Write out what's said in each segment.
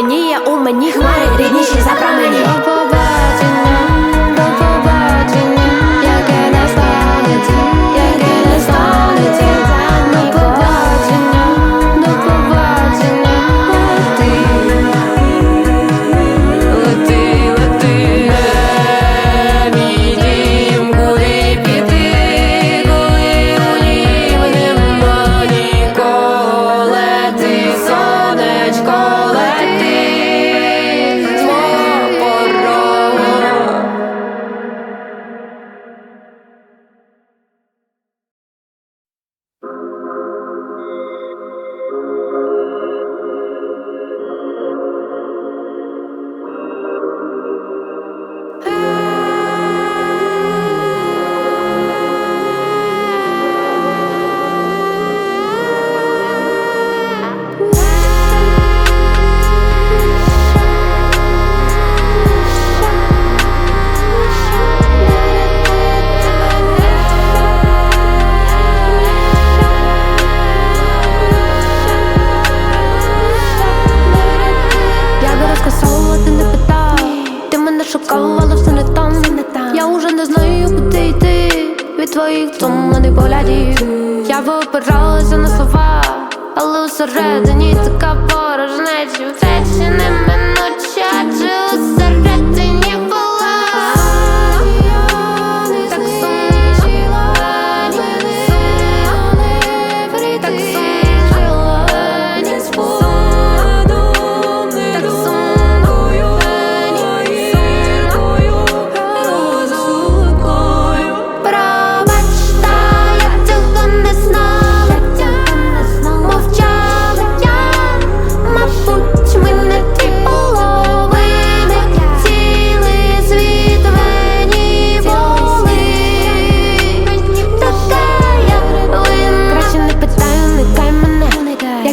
променіє у мені хмари рідніші забрали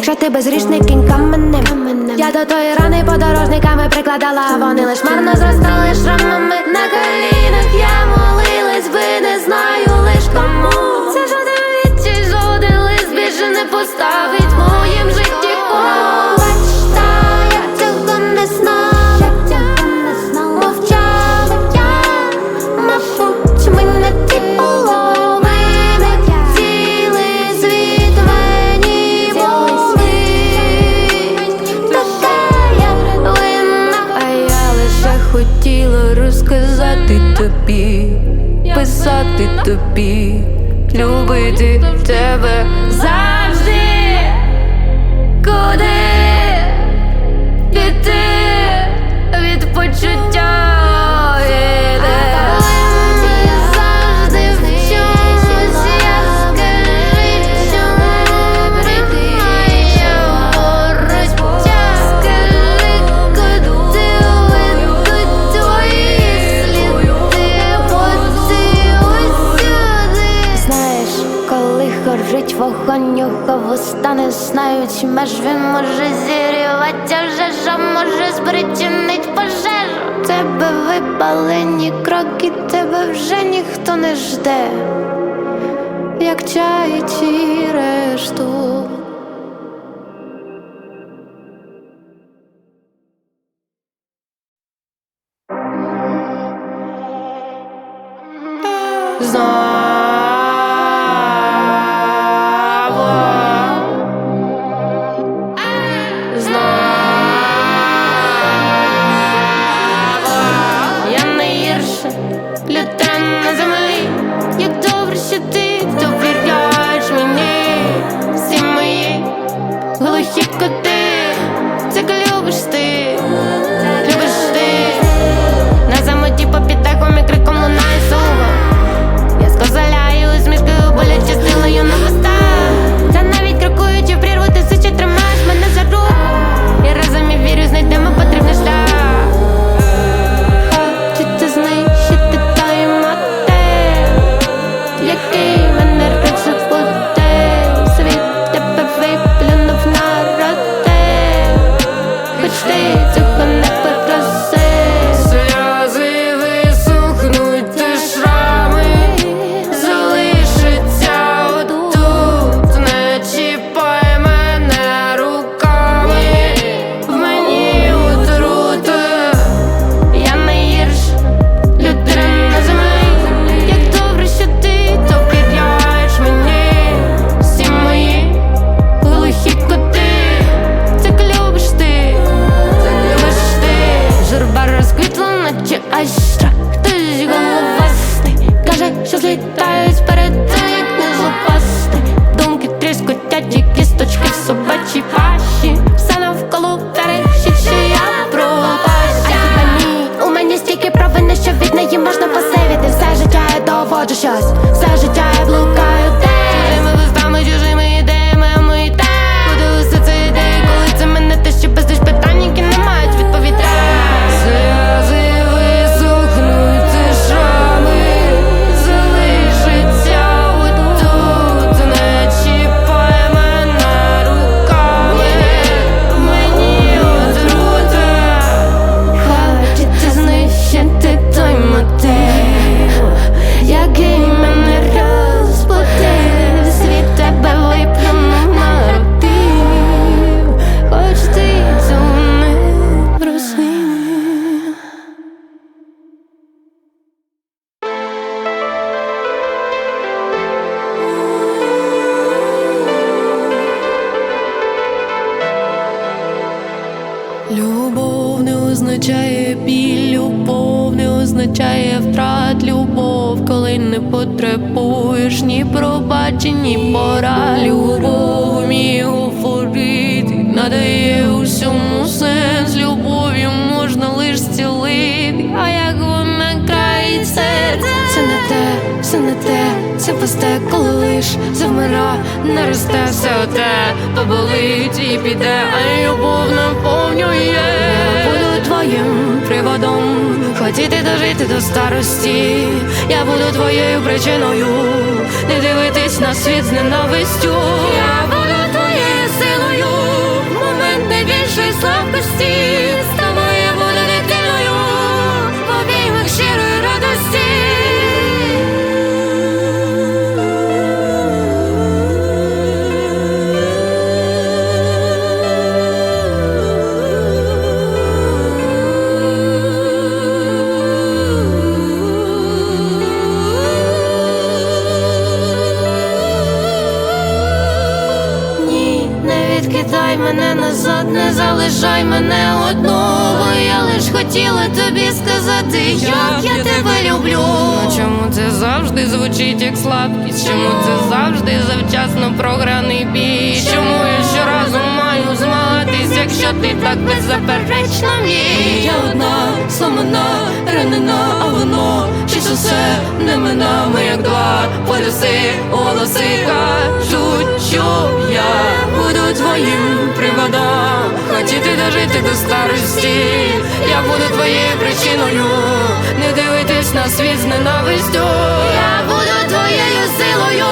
якщо ти безрічний кінь каменним Я до тої рани подорожниками прикладала, вони лиш марно зростали шрамами на колінах. Я молилась, ви, не знаю лиш кому. Це жоден відчий, жоден лист більше не поставить моїм житті кому. тобі, писати тобі, любити тебе завжди. Куди горить вогонь, його вуста не знають меж Він може зірвати а може спричинить пожежу. Тебе випалені кроки, тебе вже ніхто не жде, як чай чи решту. Любов не означає біль, любов не означає втрат, любов, коли не потребуєш ні пробачень, ні пора. Любов вміє говорити, надає усьому сенс. Любов'ю можна лиш зцілити, а як вона крає серце, це не те, все не те, це пусте, коли лиш завмира, не росте все те, поболить і піде, а любов наповнює. Буду твоїм приводом, хотіти дожити до старості. Я буду твоєю причиною, не дивитись на світ з ненавистю. Я буду твоєю силою, момент найбільшої слабкості. Відкидай мене назад, не залишай мене одну, бо я лиш хотіла тобі сказати, як я тебе люблю. Ну чому це завжди звучить як слабкість? Чому це завжди завчасно програний бій? Чому я щоразу маю змагатись, якщо ти так беззаперечно мій? Я одна, сломана, ранена, а воно щось усе не мина, ми як два полюси, голоси кажуть, що я буду твоїм приводом, хотіти дожити до старості, я буду твоєю причиною, не дивитись на світ з ненавистю. Я буду твоєю силою,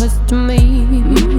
was to me.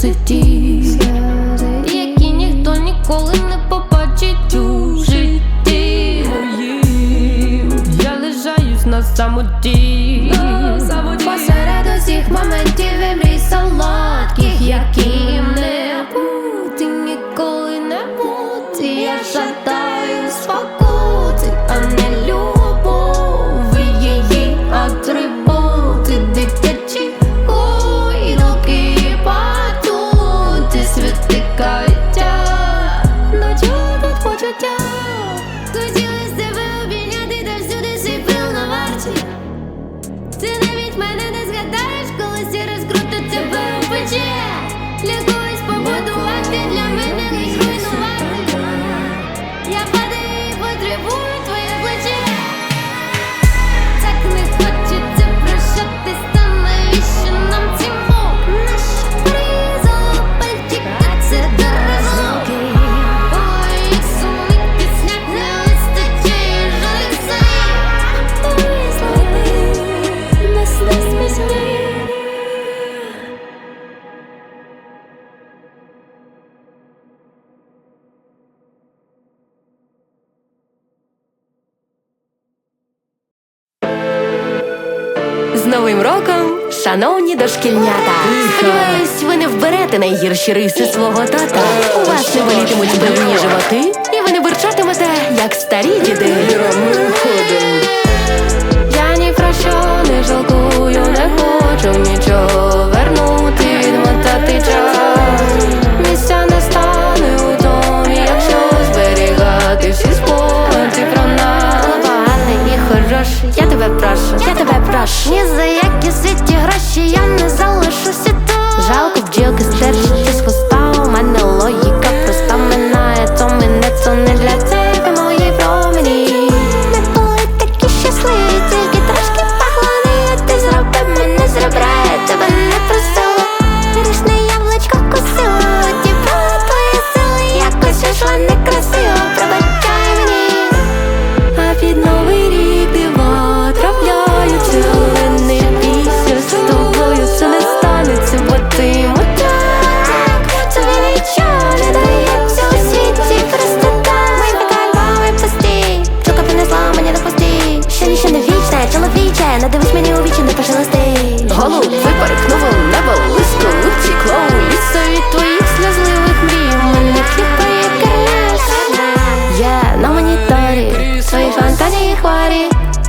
сльози ті, які ніхто ніколи не побачить у житті. Я лежаюсь на самоті, посеред усіх моментів і мрій солодких, які. дошкільнята. Сподіваюсь, ви не вберете найгірші риси свого тата. У вас не болітимуть певні животи, і ви не бурчатимете, як старі діди.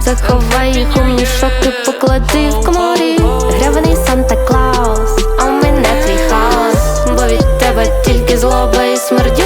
Заховай їх у мішок і поклади в коморі. Гряваний Санта Клаус, а у мене твій хаос, бо від тебе тільки злоба і смердю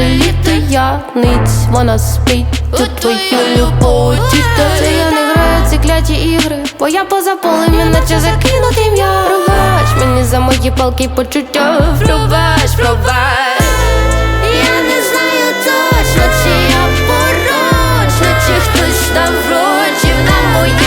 літо яниць, вона спить у твою любов Тіто це я не граю ці кляті ігри, бо я поза полем, наче закинутий м'я Пробач мені за мої палки почуття. Пробач, пробач. Я не знаю точно, чи я порочна, чи хтось наврочив на мої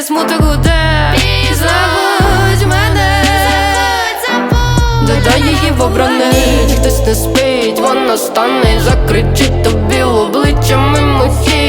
і смуток гуде І забудь мене. Додай її в обрани Хтось не спить, вона стане закричить тобі в обличчя мимохід